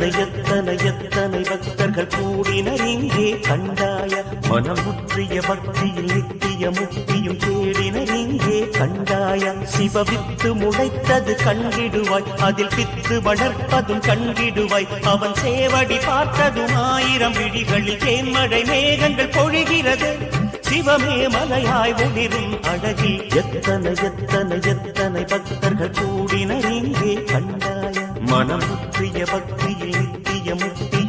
எத்தனை எத்தனை எத்தனை பக்தர்கள் கூடினர் இங்கே? கண்டாய மனம் முற்றிய பக்தியில் நித்திய முக்தியும் தேடினர் இங்கே. கண்டாய சிவவித்து முளைத்தது கண்டிடுவாய் அதில் பித்து வளர்ப்பதும் கண்டிடுவாய் அவன் சேவடி பார்த்ததும் ஆயிரம் விழிகளில் தேன்மழை மேகங்கள் பொழிகிறது. சிவமே மலையாய் ஒளிரும் அழகில் எத்தனை எத்தனை எத்தனை பக்தர்கள் கூடினர் இங்கே? கண்டாய மனம் பக்தியில் நித்திய முக்தியும்